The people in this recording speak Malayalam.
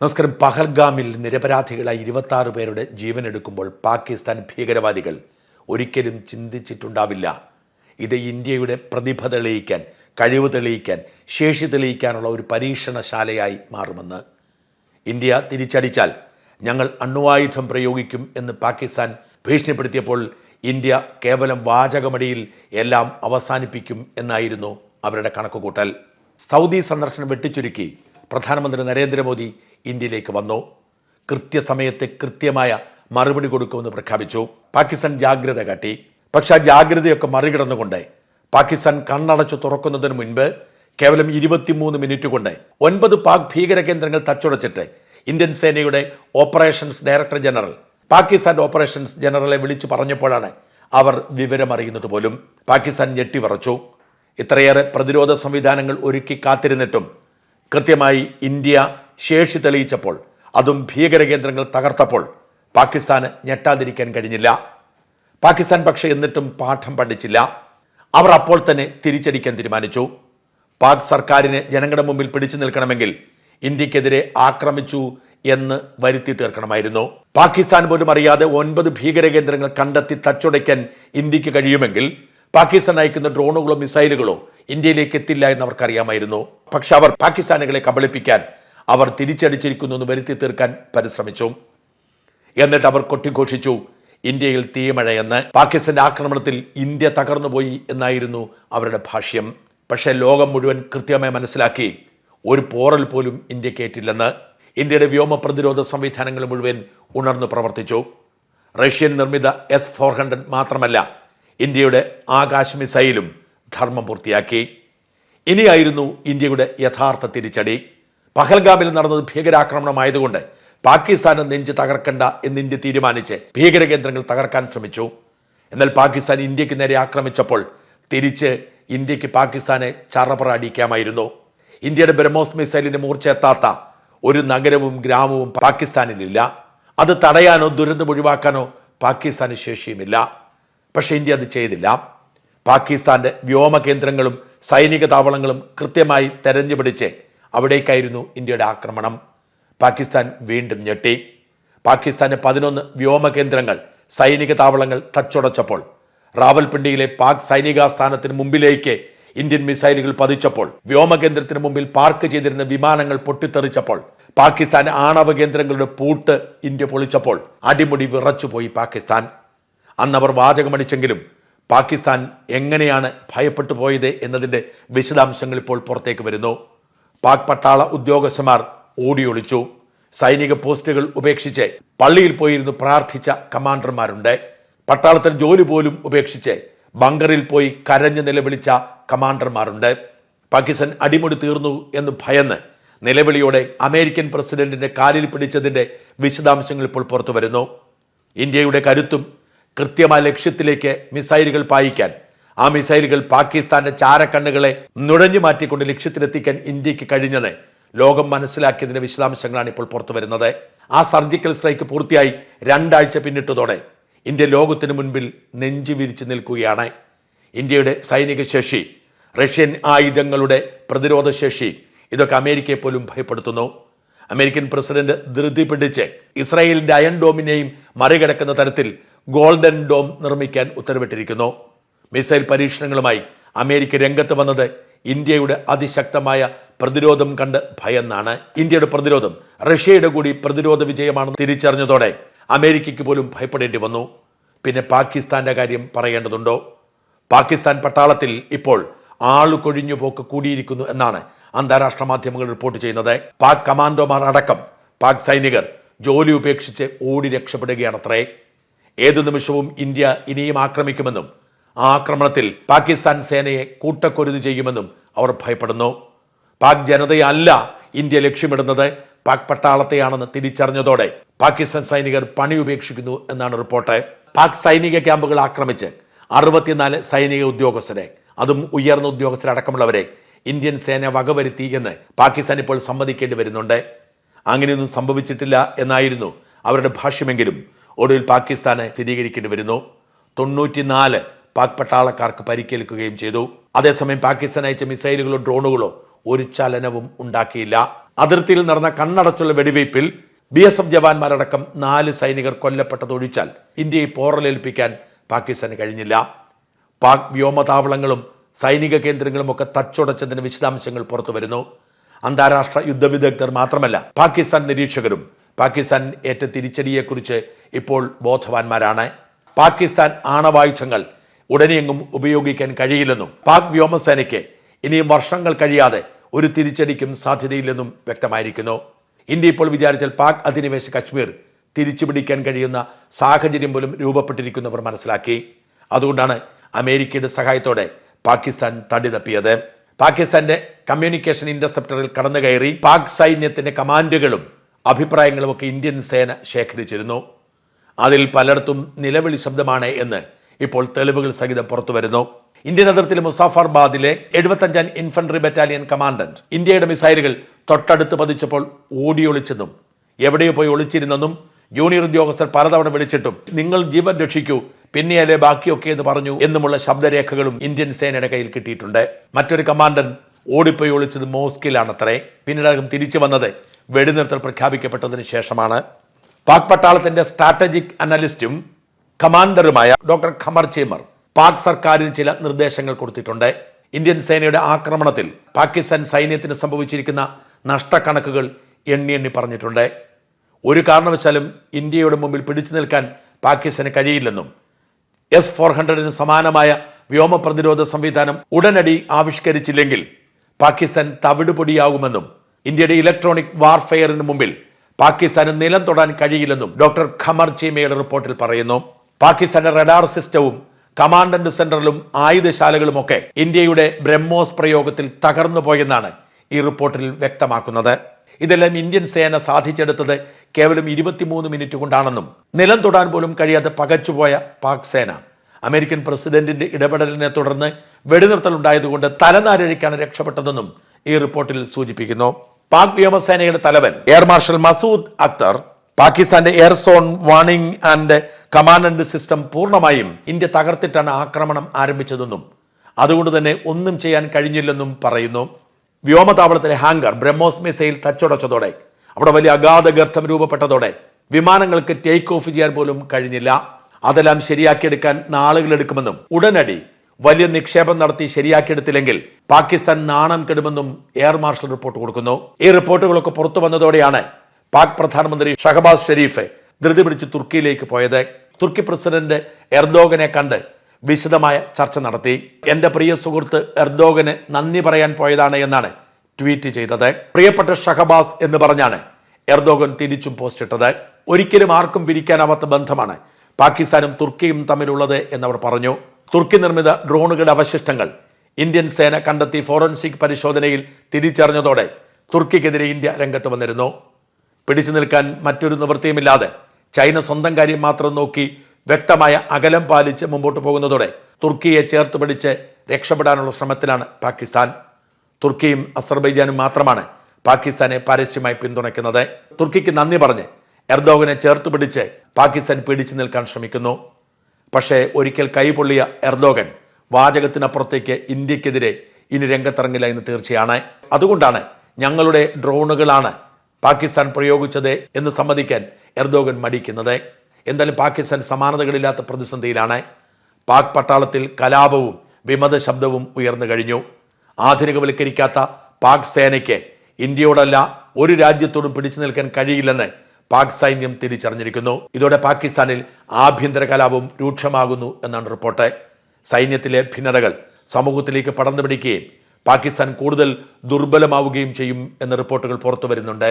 നമസ്കാരം. പഹൽഗാമിൽ നിരപരാധികളായി ഇരുപത്തി പേരുടെ ജീവൻ എടുക്കുമ്പോൾ പാകിസ്ഥാൻ ഭീകരവാദികൾ ഒരിക്കലും ചിന്തിച്ചിട്ടുണ്ടാവില്ല. ഇത് ഇന്ത്യയുടെ പ്രതിഭ തെളിയിക്കാൻ കഴിവ് തെളിയിക്കാൻ ശേഷി തെളിയിക്കാനുള്ള ഒരു പരീക്ഷണശാലയായി മാറുമെന്ന്. ഇന്ത്യ തിരിച്ചടിച്ചാൽ ഞങ്ങൾ അണ്വായുധം പ്രയോഗിക്കും എന്ന് പാകിസ്ഥാൻ ഭീഷണിപ്പെടുത്തിയപ്പോൾ ഇന്ത്യ കേവലം വാചകമടിയിൽ എല്ലാം അവസാനിപ്പിക്കും എന്നായിരുന്നു അവരുടെ കണക്കുകൂട്ടൽ. സൗദി സന്ദർശനം വെട്ടിച്ചുരുക്കി പ്രധാനമന്ത്രി നരേന്ദ്രമോദി ഇന്ത്യയിലേക്ക് വന്നു. കൃത്യസമയത്ത് കൃത്യമായ മറുപടി കൊടുക്കുമെന്ന് പ്രഖ്യാപിച്ചു. പാകിസ്ഥാൻ ജാഗ്രത കാട്ടി. പക്ഷെ ആ ജാഗ്രതയൊക്കെ മറികടന്നുകൊണ്ട് പാകിസ്ഥാൻ കണ്ണടച്ചു തുറക്കുന്നതിന് മുൻപ് കേവലം ഇരുപത്തിമൂന്ന് മിനിറ്റ് കൊണ്ട് ഒൻപത് പാക് ഭീകര കേന്ദ്രങ്ങൾ തച്ചുടച്ചിട്ട് ഇന്ത്യൻ സേനയുടെ operations director general Pakistan operations ജനറലെ വിളിച്ചു പറഞ്ഞപ്പോഴാണ് അവർ വിവരമറിയുന്നത് പോലും. പാകിസ്ഥാൻ ഞെട്ടിവറച്ചു ഇത്രയേറെ പ്രതിരോധ സംവിധാനങ്ങൾ ഒരുക്കി കാത്തിരുന്നിട്ടും കൃത്യമായി ഇന്ത്യ ശേഷി തെളിയിച്ചപ്പോൾ അതും ഭീകര കേന്ദ്രങ്ങൾ തകർത്തപ്പോൾ പാകിസ്ഥാന് ഞെട്ടാതിരിക്കാൻ കഴിഞ്ഞില്ല. പാകിസ്ഥാൻ പക്ഷേ എന്നിട്ടും പാഠം പഠിച്ചില്ല. അവർ അപ്പോൾ തന്നെ തിരിച്ചടിക്കാൻ തീരുമാനിച്ചു. പാക് സർക്കാരിനെ ജനങ്ങളുടെ മുമ്പിൽ പിടിച്ചു നിൽക്കണമെങ്കിൽ ഇന്ത്യക്കെതിരെ ആക്രമിച്ചു എന്ന് വരുത്തി തീർക്കണമായിരുന്നു. പാകിസ്ഥാൻ പോലും അറിയാതെ ഒൻപത് ഭീകര കേന്ദ്രങ്ങൾ കണ്ടെത്തി തച്ചുടയ്ക്കാൻ ഇന്ത്യയ്ക്ക് കഴിയുമെങ്കിൽ പാകിസ്ഥാൻ അയക്കുന്ന ഡ്രോണുകളോ മിസൈലുകളോ ഇന്ത്യയിലേക്ക് എത്തില്ല എന്ന് അവർക്കറിയാമായിരുന്നു. പക്ഷെ അവർ പാകിസ്ഥാനുകളെ കബളിപ്പിക്കാൻ അവർ തിരിച്ചടിച്ചിരിക്കുന്നു എന്ന് വരുത്തി തീർക്കാൻ പരിശ്രമിച്ചു. എന്നിട്ട് അവർ കൊട്ടിഘോഷിച്ചു. ഇന്ത്യയിൽ തീമഴയെന്ന്. പാകിസ്ഥാന്റെ ആക്രമണത്തിൽ ഇന്ത്യ തകർന്നുപോയി എന്നായിരുന്നു അവരുടെ ഭാഷ്യം. പക്ഷേ ലോകം മുഴുവൻ കൃത്യമായി മനസ്സിലാക്കി ഒരു പോറൽ പോലും ഇന്ത്യ ഏറ്റില്ലെന്ന് ഇന്ത്യയുടെ വ്യോമ പ്രതിരോധ സംവിധാനങ്ങൾ മുഴുവൻ ഉണർന്നു പ്രവർത്തിച്ചു. റഷ്യൻ നിർമ്മിത എസ് ഫോർ ഹൺഡ്രഡ് മാത്രമല്ല ഇന്ത്യയുടെ ആകാശ് മിസൈലും ധർമ്മം പൂർത്തിയാക്കി. ഇനിയായിരുന്നു ഇന്ത്യയുടെ യഥാർത്ഥ തിരിച്ചടി. പഹൽഗാമിൽ നടന്നത് ഭീകരാക്രമണമായതുകൊണ്ട് പാകിസ്ഥാന് നെഞ്ച് തകർക്കണ്ട എന്ന് ഇന്ത്യ തീരുമാനിച്ച് ഭീകര കേന്ദ്രങ്ങൾ തകർക്കാൻ ശ്രമിച്ചു. എന്നാൽ പാകിസ്ഥാൻ ഇന്ത്യയ്ക്ക് നേരെ ആക്രമിച്ചപ്പോൾ തിരിച്ച് ഇന്ത്യയ്ക്ക് പാകിസ്ഥാനെ ചറപറ അടിക്കാമായിരുന്നു. ഇന്ത്യയുടെ ബ്രഹ്മോസ് മിസൈലിന് മൂർച്ച എത്താത്ത ഒരു നഗരവും ഗ്രാമവും പാകിസ്ഥാനിലില്ല. അത് തടയാനോ ദുരന്തം ഒഴിവാക്കാനോ പാകിസ്ഥാന് ശേഷിയുമില്ല. പക്ഷേ ഇന്ത്യ അത് ചെയ്തില്ല. പാകിസ്ഥാന്റെ വ്യോമ കേന്ദ്രങ്ങളും സൈനിക താവളങ്ങളും കൃത്യമായി തെരഞ്ഞു പിടിച്ച് അവിടേക്കായിരുന്നു ഇന്ത്യയുടെ ആക്രമണം. പാകിസ്ഥാൻ വീണ്ടും ഞെട്ടി. പാകിസ്ഥാന് പതിനൊന്ന് വ്യോമ കേന്ദ്രങ്ങൾ സൈനിക താവളങ്ങൾ തച്ചുടച്ചപ്പോൾ റാവൽപിണ്ടിയിലെ പാക് സൈനികാസ്ഥാനത്തിന് മുമ്പിലേക്ക് ഇന്ത്യൻ മിസൈലുകൾ പതിച്ചപ്പോൾ വ്യോമകേന്ദ്രത്തിന് മുമ്പിൽ പാർക്ക് ചെയ്തിരുന്ന വിമാനങ്ങൾ പൊട്ടിത്തെറിച്ചപ്പോൾ പാകിസ്ഥാൻ ആണവ കേന്ദ്രങ്ങളുടെ പൂട്ട് ഇന്ത്യ പൊളിച്ചപ്പോൾ അടിമുടി വിറച്ചുപോയി പാകിസ്ഥാൻ. അന്നവർ വാചകമടിച്ചെങ്കിലും പാകിസ്ഥാൻ എങ്ങനെയാണ് ഭയപ്പെട്ടു പോയത് എന്നതിന്റെ വിശദാംശങ്ങൾ ഇപ്പോൾ പുറത്തേക്ക് വരുന്നു. പാക് പട്ടാള ഉദ്യോഗസ്ഥന്മാർ ഓടിയൊളിച്ചു. സൈനിക പോസ്റ്റുകൾ ഉപേക്ഷിച്ച് പള്ളിയിൽ പോയിരുന്നു പ്രാർത്ഥിച്ച കമാൻഡർമാരുണ്ട്. പട്ടാളത്തിൽ ജോലി പോലും ഉപേക്ഷിച്ച് ബങ്കറിൽ പോയി കരഞ്ഞു നിലവിളിച്ച കമാൻഡർമാരുണ്ട്. പാകിസ്ഥാൻ അടിമുടി തീർന്നു എന്ന് ഭയന്ന് നിലവിളിയോടെ അമേരിക്കൻ പ്രസിഡന്റിന്റെ കാലിൽ പിടിച്ചതിന്റെ വിശദാംശങ്ങൾ ഇപ്പോൾ പുറത്തു വരുന്നു ഇന്ത്യയുടെ കരുത്തും കൃത്യമായ ലക്ഷ്യത്തിലേക്ക് മിസൈലുകൾ പായിക്കാൻ ആ മിസൈലുകൾ പാകിസ്ഥാന്റെ ചാരക്കണ്ണുകളെ നുഴഞ്ഞു മാറ്റിക്കൊണ്ട് ലക്ഷ്യത്തിലെത്തിക്കാൻ ഇന്ത്യയ്ക്ക് കഴിഞ്ഞത്. ലോകം മനസ്സിലാക്കിയതിന്റെ വിശദാംശങ്ങളാണ് ഇപ്പോൾ പുറത്തു വരുന്നത്. ആ സർജിക്കൽ സ്ട്രൈക്ക് പൂർത്തിയായി രണ്ടാഴ്ച പിന്നിട്ടതോടെ ഇന്ത്യ ലോകത്തിന് മുൻപിൽ നെഞ്ചു വിരിച്ചു നിൽക്കുകയാണ്. ഇന്ത്യയുടെ സൈനിക ശേഷി റഷ്യൻ ആയുധങ്ങളുടെ പ്രതിരോധ ശേഷി ഇതൊക്കെ അമേരിക്കയെ പോലും ഭയപ്പെടുത്തുന്നു. അമേരിക്കൻ പ്രസിഡന്റ് ധൃതി പിടിച്ച് ഇസ്രായേലിന്റെ അയൺ ഡോമിനെയും മറികടക്കുന്ന തരത്തിൽ ഗോൾഡൻ ഡോം നിർമ്മിക്കാൻ ഉത്തരവിട്ടിരിക്കുന്നു. മിസൈൽ പരീക്ഷണങ്ങളുമായി അമേരിക്ക രംഗത്ത് വന്നത് ഇന്ത്യയുടെ അതിശക്തമായ പ്രതിരോധം കണ്ട് ഭയന്നാണ്. ഇന്ത്യയുടെ പ്രതിരോധം റഷ്യയുടെ കൂടി പ്രതിരോധ വിജയമാണെന്ന് തിരിച്ചറിഞ്ഞതോടെ അമേരിക്കയ്ക്ക് പോലും ഭയപ്പെടേണ്ടി വന്നു. പിന്നെ പാകിസ്ഥാന്റെ കാര്യം പറയേണ്ടതുണ്ടോ? പാകിസ്ഥാൻ പട്ടാളത്തിൽ ഇപ്പോൾ ആളുകൊഴിഞ്ഞു പോക്ക് കൂടിയിരിക്കുന്നു എന്നാണ് അന്താരാഷ്ട്ര മാധ്യമങ്ങൾ റിപ്പോർട്ട് ചെയ്യുന്നത്. പാക് കമാൻഡോമാർ അടക്കം പാക് സൈനികർ ജോലി ഉപേക്ഷിച്ച് ഓടി രക്ഷപ്പെടുകയാണത്രേ. ഏതു നിമിഷവും ഇന്ത്യ ഇനിയും ആക്രമിക്കുമെന്നും ആക്രമണത്തിൽ പാകിസ്ഥാൻ സേനയെ കൂട്ടക്കൊരുത് ചെയ്യുമെന്നും അവർ ഭയപ്പെടുന്നു. പാക് ജനതയല്ല ഇന്ത്യ ലക്ഷ്യമിടുന്നത്. പാക് പട്ടാളത്തെയാണെന്ന് തിരിച്ചറിഞ്ഞതോടെ പാകിസ്ഥാൻ സൈനികർ പണി ഉപേക്ഷിക്കുന്നു എന്നാണ് റിപ്പോർട്ട്. പാക് സൈനിക ക്യാമ്പുകൾ ആക്രമിച്ച് അറുപത്തിനാല് സൈനിക ഉദ്യോഗസ്ഥരെ അതും ഉയർന്ന ഉദ്യോഗസ്ഥരടക്കമുള്ളവരെ ഇന്ത്യൻ സേന വകവരുത്തി എന്ന് പാകിസ്ഥാൻ ഇപ്പോൾ സമ്മതിക്കേണ്ടി വരുന്നുണ്ട്. അങ്ങനെയൊന്നും സംഭവിച്ചിട്ടില്ല എന്നായിരുന്നു അവരുടെ ഭാഷ്യമെങ്കിലും. ഒടുവിൽ പാകിസ്ഥാനെ സ്ഥിരീകരിക്കേണ്ടി വരുന്നു. തൊണ്ണൂറ്റിനാല് പാക് പട്ടാളക്കാർക്ക് പരിക്കേൽക്കുകയും ചെയ്തു. അതേസമയം പാകിസ്ഥാൻ അയച്ച മിസൈലുകളോ ഡ്രോണുകളോ ഒരു ചലനവും ഉണ്ടാക്കിയില്ല. അതിർത്തിയിൽ നടന്ന കണ്ണടച്ചുള്ള വെടിവയ്പിൽ ബി എസ് എഫ് ജവാന്മാരടക്കം നാല് സൈനികർ കൊല്ലപ്പെട്ടതൊഴിച്ചാൽ ഇന്ത്യയെ പോറലേൽപ്പിക്കാൻ പാകിസ്ഥാന് കഴിഞ്ഞില്ല. പാക് വ്യോമതാവളങ്ങളും സൈനിക കേന്ദ്രങ്ങളും ഒക്കെ തച്ചുടച്ചതിന്റെ വിശദാംശങ്ങൾ പുറത്തു വരുന്നു. അന്താരാഷ്ട്ര യുദ്ധവിദഗ്ധർ മാത്രമല്ല പാകിസ്ഥാൻ നിരീക്ഷകരും പാകിസ്ഥാൻ ഏറ്റ തിരിച്ചടിയെക്കുറിച്ച് ഇപ്പോൾ ബോധവാന്മാരാണ്. പാകിസ്ഥാൻ ആണവായുധങ്ങൾ ഉടനെയെങ്ങും ഉപയോഗിക്കാൻ കഴിയില്ലെന്നും പാക് വ്യോമസേനയ്ക്ക് ഇനിയും വർഷങ്ങൾ കഴിയാതെ ഒരു തിരിച്ചടിക്കും സാധ്യതയില്ലെന്നും വ്യക്തമായിരിക്കുന്നു. ഇന്ത്യ ഇപ്പോൾ വിചാരിച്ചാൽ പാക് അധിനിവേശ കശ്മീർ തിരിച്ചുപിടിക്കാൻ കഴിയുന്ന സാഹചര്യം പോലും രൂപപ്പെട്ടിരിക്കുന്നവർ മനസ്സിലാക്കി. അതുകൊണ്ടാണ് അമേരിക്കയുടെ സഹായത്തോടെ പാകിസ്ഥാൻ തടി തപ്പിയത്. പാകിസ്ഥാന്റെ കമ്മ്യൂണിക്കേഷൻ ഇന്റർസെപ്റ്ററിൽ കടന്നു കയറി പാക് സൈന്യത്തിന്റെ കമാൻഡുകളും അഭിപ്രായങ്ങളും ഒക്കെ ഇന്ത്യൻ സേന ശേഖരിച്ചിരുന്നു. അതിൽ പലയിടത്തും നിലവിളി ശബ്ദമാണ് എന്ന് ഇപ്പോൾ തെളിവുകൾ സഹിതം പുറത്തു വരുന്നു. ഇന്ത്യൻ അതിർത്തിയിലെ മുസാഫർബാദിലെ എഴുപത്തഞ്ചാം ഇൻഫൻട്രി ബറ്റാലിയൻ കമാൻഡന്റ് ഇന്ത്യയുടെ മിസൈലുകൾ തൊട്ടടുത്ത് പതിച്ചപ്പോൾ ഓടിയൊളിച്ചെന്നും എവിടെയോ പോയി ഒളിച്ചിരുന്നെന്നും ജൂനിയർ ഉദ്യോഗസ്ഥർ പലതവണ വിളിച്ചിട്ടും നിങ്ങൾ ജീവൻ രക്ഷിക്കൂ പിന്നെയല്ലേ ബാക്കിയൊക്കെ എന്ന് പറഞ്ഞു എന്നുമുള്ള ശബ്ദരേഖകളും ഇന്ത്യൻ സേനയുടെ കയ്യിൽ കിട്ടിയിട്ടുണ്ട്. മറ്റൊരു കമാൻഡന്റ് ഓടിപ്പോയി ഒളിച്ചത് മോസ്കിലാണത്രേ. പിന്നീട് അദ്ദേഹം തിരിച്ചു വന്നത് വെടിനിർത്തൽ പ്രഖ്യാപിക്കപ്പെട്ടതിന് ശേഷമാണ്. പാക് പട്ടാളത്തിന്റെ സ്ട്രാറ്റജിക് അനലിസ്റ്റും കമാൻഡറുമായ ഡോക്ടർ ഖമർ ചേമർ പാക് സർക്കാരിന് ചില നിർദ്ദേശങ്ങൾ കൊടുത്തിട്ടുണ്ട്. ഇന്ത്യൻ സേനയുടെ ആക്രമണത്തിൽ പാകിസ്ഥാൻ സൈന്യത്തിന് സംഭവിച്ചിരിക്കുന്ന നഷ്ടക്കണക്കുകൾ എണ്ണി എണ്ണി പറഞ്ഞിട്ടുണ്ട്. ഒരു കാരണവശാലും ഇന്ത്യയുടെ മുമ്പിൽ പിടിച്ചു നിൽക്കാൻ പാകിസ്ഥാന് കഴിയില്ലെന്നും എസ് ഫോർ ഹൺഡ്രഡിന് സമാനമായ വ്യോമ പ്രതിരോധ സംവിധാനം ഉടനടി ആവിഷ്കരിച്ചില്ലെങ്കിൽ പാകിസ്ഥാൻ തവിടുപൊടിയാകുമെന്നും ഇന്ത്യയുടെ ഇലക്ട്രോണിക് വാർഫെയറിന് മുമ്പിൽ പാകിസ്ഥാന് നിലം തൊടാൻ കഴിയില്ലെന്നും ഡോക്ടർ ഖമർ ചീമയുടെ റിപ്പോർട്ടിൽ പറയുന്നു. പാകിസ്ഥാന്റെ റഡാർ സിസ്റ്റവും കമാൻഡന്റ് സെന്ററിലും ആയുധശാലകളുമൊക്കെ ഇന്ത്യയുടെ ബ്രഹ്മോസ് പ്രയോഗത്തിൽ തകർന്നു പോയെന്നാണ് ഈ റിപ്പോർട്ടിൽ വ്യക്തമാക്കുന്നത്. ഇതെല്ലാം ഇന്ത്യൻ സേന സാധിച്ചെടുത്തത് കേവലം ഇരുപത്തിമൂന്ന് മിനിറ്റ് കൊണ്ടാണെന്നും നിലം തൊടാൻ പോലും കഴിയാതെ പകച്ചുപോയ പാക് സേന. അമേരിക്കൻ പ്രസിഡന്റിന്റെ ഇടപെടലിനെ തുടർന്ന് വെടിനിർത്തൽ ഉണ്ടായതുകൊണ്ട് തലനാരഴിക്കാണ് രക്ഷപ്പെട്ടതെന്നും ഈ റിപ്പോർട്ടിൽ സൂചിപ്പിക്കുന്നു. പാക് വ്യോമസേനയുടെ തലവൻ എയർ മാർഷൽ മസൂദ് അക്തർ പാകിസ്ഥാന്റെ air zone warning and command and system പൂർണമായും ഇന്ത്യ തകർത്തിട്ടാണ് ആക്രമണം ആരംഭിച്ചതെന്നും അതുകൊണ്ട് തന്നെ ഒന്നും ചെയ്യാൻ കഴിഞ്ഞില്ലെന്നും പറയുന്നു. വ്യോമതാവളത്തിലെ ഹാങ്കർ ബ്രഹ്മോസ് മിസൈൽ തച്ചുടച്ചതോടെ അവിടെ വലിയ അഗാധ ഗർത്തം രൂപപ്പെട്ടതോടെ വിമാനങ്ങൾക്ക് ടേക്ക് ഓഫ് ചെയ്യാൻ പോലും കഴിഞ്ഞില്ല. അതെല്ലാം ശരിയാക്കിയെടുക്കാൻ നാളുകളെടുക്കുമെന്നും ഉടനടി വലിയ നിക്ഷേപം നടത്തി ശരിയാക്കിയെടുത്തില്ലെങ്കിൽ പാകിസ്ഥാൻ നാണം കെടുമെന്നും എയർ മാർഷൽ റിപ്പോർട്ട് കൊടുക്കുന്നു. ഈ റിപ്പോർട്ടുകളൊക്കെ പുറത്തു വന്നതോടെയാണ് പാക് പ്രധാനമന്ത്രി ഷഹബാസ് ഷെരീഫ് ധൃതി പിടിച്ച് തുർക്കിയിലേക്ക് പോയത്. തുർക്കി പ്രസിഡന്റ് എർദോഗനെ കണ്ട് വിശദമായ ചർച്ച നടത്തി. എന്റെ പ്രിയ സുഹൃത്ത് എർദോഗന് നന്ദി പറയാൻ പോയതാണ് എന്നാണ് ട്വീറ്റ് ചെയ്തത്. പ്രിയപ്പെട്ട ഷഹബാസ് എന്ന് പറഞ്ഞാണ് എർദോഗൻ തിരിച്ചും പോസ്റ്റ് ഇട്ടത്. ഒരിക്കലും ആർക്കും പിരിക്കാനാവാത്ത ബന്ധമാണ് പാകിസ്ഥാനും തുർക്കിയും തമ്മിലുള്ളത് എന്നവർ പറഞ്ഞു. തുർക്കി നിർമ്മിത ഡ്രോണുകളുടെ അവശിഷ്ടങ്ങൾ ഇന്ത്യൻ സേന കണ്ടെത്തി ഫോറൻസിക് പരിശോധനയിൽ തിരിച്ചറിഞ്ഞതോടെ തുർക്കിക്കെതിരെ ഇന്ത്യ രംഗത്ത് വന്നിരുന്നു. പിടിച്ചു നിൽക്കാൻ മറ്റൊരു നിവൃത്തിയുമില്ലാതെ ചൈന സ്വന്തം കാര്യം മാത്രം നോക്കി വ്യക്തമായ അകലം പാലിച്ച് മുമ്പോട്ട് പോകുന്നതോടെ തുർക്കിയെ ചേർത്ത് പിടിച്ച് രക്ഷപ്പെടാനുള്ള ശ്രമത്തിലാണ് പാകിസ്ഥാൻ. തുർക്കിയും അസർബൈജാനും മാത്രമാണ് പാകിസ്ഥാനെ പരസ്യമായി പിന്തുണയ്ക്കുന്നത്. തുർക്കിക്ക് നന്ദി പറഞ്ഞ് എർദോഗനെ ചേർത്ത് പിടിച്ച് പാകിസ്ഥാൻ പിടിച്ചു നിൽക്കാൻ ശ്രമിക്കുന്നു. പക്ഷേ ഒരിക്കൽ കൈപൊള്ളിയ എർദോഗൻ വാചകത്തിനപ്പുറത്തേക്ക് ഇന്ത്യക്കെതിരെ ഇനി രംഗത്തിറങ്ങില്ല എന്ന് തീർച്ചയാണ്. അതുകൊണ്ടാണ് ഞങ്ങളുടെ ഡ്രോണുകളാണ് പാകിസ്ഥാൻ പ്രയോഗിച്ചത് എന്ന് സമ്മതിക്കാൻ എർദോഗൻ മടിക്കുന്നത്. എന്തായാലും പാകിസ്ഥാൻ സമാനതകളില്ലാത്ത പ്രതിസന്ധിയിലാണ്. പാക് പട്ടാളത്തിൽ കലാപവും വിമത ശബ്ദവും ഉയർന്നു കഴിഞ്ഞു. ആധുനികവൽക്കരിക്കാത്ത പാക് സേനയ്ക്ക് ഇന്ത്യയോടല്ല ഒരു രാജ്യത്തോടും പിടിച്ചു നിൽക്കാൻ കഴിയില്ലെന്ന് പാക് സൈന്യം തിരിച്ചറിഞ്ഞിരിക്കുന്നു. ഇതോടെ പാകിസ്ഥാനിൽ ആഭ്യന്തര കലാപം രൂക്ഷമാകുന്നു എന്നാണ് റിപ്പോർട്ട്. സൈന്യത്തിലെ ഭിന്നതകൾ സമൂഹത്തിലേക്ക് പടർന്നു പിടിക്കുകയും പാകിസ്ഥാൻ കൂടുതൽ ദുർബലമാവുകയും ചെയ്യും എന്ന റിപ്പോർട്ടുകൾ പുറത്തു വരുന്നുണ്ട്.